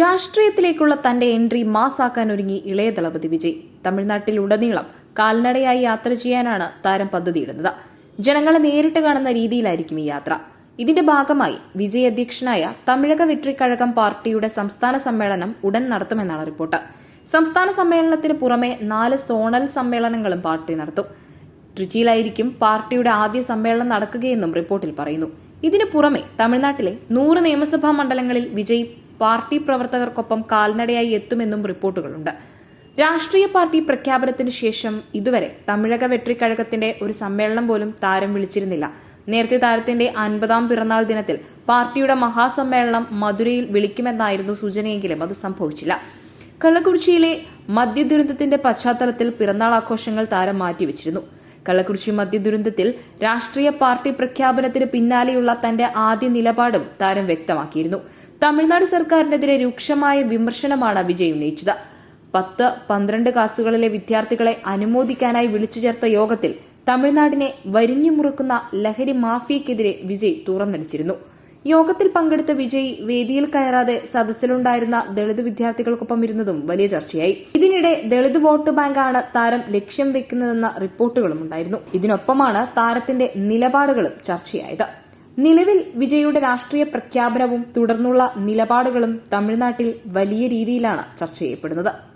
രാഷ്ട്രീയത്തിലേക്കുള്ള തന്റെ എൻട്രി മാസാക്കാൻ ഒരുങ്ങി ഇളയ ദളപതി വിജയ്. തമിഴ്നാട്ടിൽ ഉടനീളം കാൽനടയായി യാത്ര ചെയ്യാനാണ് താരം പദ്ധതിയിടുന്നത്. ജനങ്ങളെ നേരിട്ട് കാണുന്ന രീതിയിലായിരിക്കും ഈ യാത്ര. ഇതിന്റെ ഭാഗമായി വിജയ് അധ്യക്ഷനായ തമിഴക വെട്രിക്കഴകം പാർട്ടിയുടെ സംസ്ഥാന സമ്മേളനം ഉടൻ നടത്തുമെന്നാണ് റിപ്പോർട്ട്. സംസ്ഥാന സമ്മേളനത്തിന് പുറമെ നാല് സോണൽ സമ്മേളനങ്ങളും പാർട്ടി നടത്തും. ട്രിച്ചിയിലായിരിക്കും പാർട്ടിയുടെ ആദ്യ സമ്മേളനം നടക്കുകയെന്നും റിപ്പോർട്ടിൽ പറയുന്നു. ഇതിനു പുറമെ തമിഴ്നാട്ടിലെ നൂറ് നിയമസഭാ മണ്ഡലങ്ങളിൽ വിജയ് പാർട്ടി പ്രവർത്തകർക്കൊപ്പം കാൽനടയായി എത്തുമെന്നും റിപ്പോർട്ടുകളുണ്ട്. രാഷ്ട്രീയ പാർട്ടി പ്രഖ്യാപനത്തിന് ശേഷം ഇതുവരെ തമിഴക വെട്രിക്കഴകത്തിന്റെ ഒരു സമ്മേളനം പോലും താരം വിളിച്ചിരുന്നില്ല. നേരത്തെ താരത്തിന്റെ അൻപതാം പിറന്നാൾ ദിനത്തിൽ പാർട്ടിയുടെ മഹാസമ്മേളനം മധുരയിൽ വിളിക്കുമെന്നായിരുന്നു സൂചനയെങ്കിലും അത് സംഭവിച്ചില്ല. കള്ളക്കുറിച്ചിയിലെ മദ്യദുരന്തത്തിന്റെ പശ്ചാത്തലത്തിൽ പിറന്നാൾ ആഘോഷങ്ങൾ താരം മാറ്റിവെച്ചിരുന്നു. കള്ളക്കുറിച്ചി മദ്യദുരന്തത്തിൽ രാഷ്ട്രീയ പാർട്ടി പ്രഖ്യാപനത്തിന് പിന്നാലെയുള്ള തന്റെ ആദ്യ നിലപാടും താരം വ്യക്തമാക്കിയിരുന്നു. തമിഴ്നാട് സർക്കാരിനെതിരെ രൂക്ഷമായ വിമർശനമാണ് വിജയ് ഉന്നയിച്ചത് പത്ത് പന്ത്രണ്ട് ക്ലാസുകളിലെ വിദ്യാർത്ഥികളെ അനുമോദിക്കാനായി വിളിച്ചു ചേർത്ത യോഗത്തിൽ തമിഴ്നാടിനെ വരിഞ്ഞു മുറുക്കുന്ന ലഹരി മാഫിയക്കെതിരെ വിജയ് തുറന്നടിച്ചിരുന്നു. യോഗത്തിൽ പങ്കെടുത്ത വിജയ് വേദിയിൽ കയറാതെ സദസ്സിലുണ്ടായിരുന്ന ദളിത് വിദ്യാർത്ഥികൾക്കൊപ്പം ഇരുന്നതും വലിയ ചർച്ചയായി. ഇതിനിടെ ദളിത് വോട്ട് ബാങ്കാണ് താരം ലക്ഷ്യം വെക്കുന്നതെന്ന റിപ്പോർട്ടുകളും ഉണ്ടായിരുന്നു. ഇതിനൊപ്പമാണ് താരത്തിന്റെ നിലപാടുകളും ചർച്ചയായത്. നിലവിൽ വിജയുടെ രാഷ്ട്രീയ പ്രഖ്യാപനവും തുടർന്നുള്ള നിലപാടുകളും തമിഴ്നാട്ടിൽ വലിയ രീതിയിലാണ് ചർച്ച ചെയ്യപ്പെടുന്നത്.